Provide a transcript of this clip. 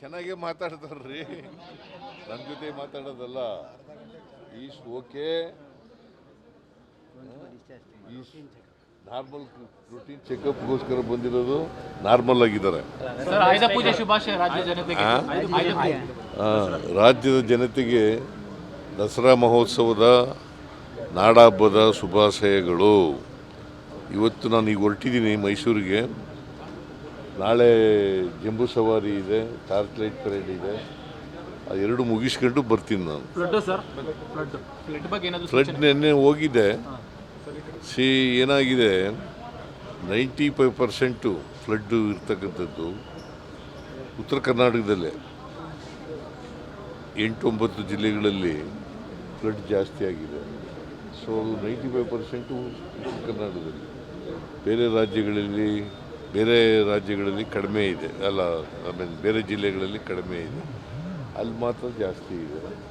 ಚೆನ್ನಾಗೇ ಮಾತಾಡ್ತಾರ್ರಿ. ನನ್ನ ಜೊತೆ ಮಾತಾಡೋದಲ್ಲ. Is okay. Is normal routine ಚೆಕಪ್ಗೋಸ್ಕರ ಬಂದಿರೋದು ನಾರ್ಮಲ್ ಆಗಿದ್ದಾರೆ. ಸರ್ ಆಯುಧ ಪೂಜೆ ಶುಭಾಶಯ ರಾಜ್ಯ ಜನತೆಗೆ. ಆ? ಆಯುಧ ಆ, ರಾಜ್ಯದ ಜನತೆಗೆ ದಸರಾ ಮಹೋತ್ಸವದ ನಾಡಹಬ್ಬದ ಶುಭಾಶಯಗಳು. ಇವತ್ತು ನಾನು ಈಗ ಹೊರಟಿದ್ದೀನಿ ಮೈಸೂರಿಗೆ. ನಾಳೆ ಜಂಬೂ ಸವಾರಿ ಇದೆ ಟಾರ್ಚ್ ಲೈಟ್ ಪರೇಡ್ ಇದೆ. ಆ ಎರಡು ಮುಗಿಸ್ಕೊಂಡು ಬರ್ತೀನಿ ನಾನು. ಫ್ಲಡ್ ನೆನ್ನೆ ಹೋಗಿದೆ. ಸಿ ಏನಾಗಿದೆ? ನೈಂಟಿ ಫೈವ್ ಪರ್ಸೆಂಟು ಫ್ಲಡ್ಡು ಇರ್ತಕ್ಕಂಥದ್ದು ಉತ್ತರ ಕರ್ನಾಟಕದಲ್ಲೇ. ಎಂಟು ಒಂಬತ್ತು ಜಿಲ್ಲೆಗಳಲ್ಲಿ ಫ್ಲಡ್ ಜಾಸ್ತಿ ಆಗಿದೆ. ಸೊ ನೈಂಟಿ ಫೈವ್ ಪರ್ಸೆಂಟು ಉತ್ತರ ಕರ್ನಾಟಕದಲ್ಲಿ. ಬೇರೆ ರಾಜ್ಯಗಳಲ್ಲಿ ಬೇರೆ ರಾಜ್ಯಗಳಲ್ಲಿ ಕಡಿಮೆ ಇದೆ. ಅಲ್ಲ ಮೀನ್ ಬೇರೆ ಜಿಲ್ಲೆಗಳಲ್ಲಿ ಕಡಿಮೆ ಇದೆ. ಅಲ್ಲಿ ಮಾತ್ರ ಜಾಸ್ತಿ ಇದೆ.